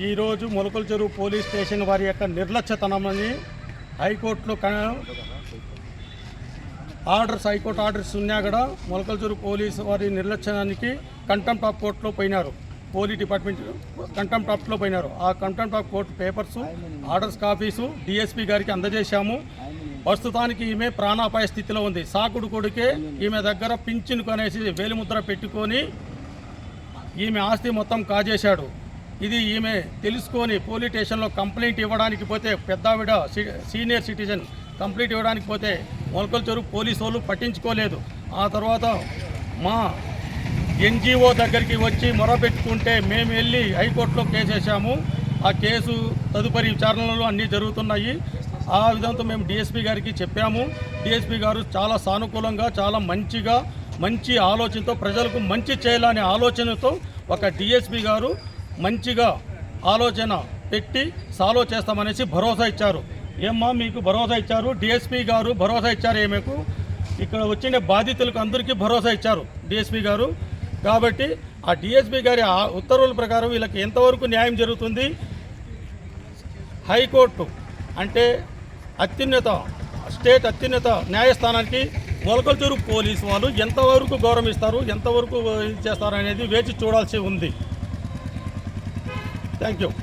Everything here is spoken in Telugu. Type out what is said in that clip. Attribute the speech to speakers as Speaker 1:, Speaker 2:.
Speaker 1: ఈరోజు మొలకల చెరువు పోలీస్ స్టేషన్ వారి యొక్క నిర్లక్ష్యతనమని హైకోర్టులో క- ఆర్డర్స్ హైకోర్టు ఆర్డర్స్ ఉన్నా కూడా మొలకల చెరువు పోలీసు వారి నిర్లక్ష్యానికి కంటెంప్ట్ ఆఫ్ కోర్టులో పోయినారు. పోలీస్ డిపార్ట్మెంట్ కంటెంప్ట్ ఆఫ్లో పోయినారు. ఆ contempt of court papers orders copies DSP గారికి అందజేశాము. ప్రస్తుతానికి ఈమె ప్రాణాపాయ స్థితిలో ఉంది. సాకుడు కొడుకే ఈమె దగ్గర పింఛను కొనేసి వేలిముద్ర పెట్టుకొని ఈమె ఆస్తి మొత్తం కాజేశాడు. ఇది ఈమె తెలుసుకొని పోలీస్ స్టేషన్లో కంప్లైంట్ ఇవ్వడానికి పోతే పెద్దావిడ సి- సీనియర్ సిటిజన్ కంప్లైంట్ ఇవ్వడానికి పోతే మొలకల చెరువు పోలీసు వాళ్ళు పట్టించుకోలేదు. ఆ తర్వాత మా ఎన్జిఓ దగ్గరికి వచ్చి మొరపెట్టుకుంటే మేము వెళ్ళి హైకోర్టులో కేసు వేసాము. ఆ కేసు తదుపరి విచారణలు అన్నీ జరుగుతున్నాయి. ఆ విధంతో మేము డిఎస్పీ గారికి చెప్పాము. డిఎస్పీ గారు చాలా సానుకూలంగా చాలా మంచిగా మంచి ఆలోచనతో ప్రజలకు మంచి చేయాలనే ఆలోచనతో ఒక డిఎస్పీ గారు మంచిగా ఆలోచన పెట్టి సాల్వ్ చేస్తామనేసి భరోసా ఇచ్చారు. ఏమ్మా మీకు భరోసా ఇచ్చారు? డిఎస్పీ గారు భరోసా ఇచ్చారు ఏమేకు ఇక్కడ వచ్చిన బాధితులకు అందరికీ భరోసా ఇచ్చారు డిఎస్పీ గారు. కాబట్టి ఆ డిఎస్పీ గారి ఆ ఉత్తర్వుల ప్రకారం వీళ్ళకి ఎంతవరకు న్యాయం జరుగుతుంది? హైకోర్టు అంటే అత్యున్నత స్టేట్ అత్యున్నత న్యాయస్థానానికి మొలకల్చూరు పోలీసు వాళ్ళు ఎంతవరకు గౌరవిస్తారు? ఎంతవరకు ఇది చేస్తారు అనేది వేచి చూడాల్సి ఉంది. Thank you.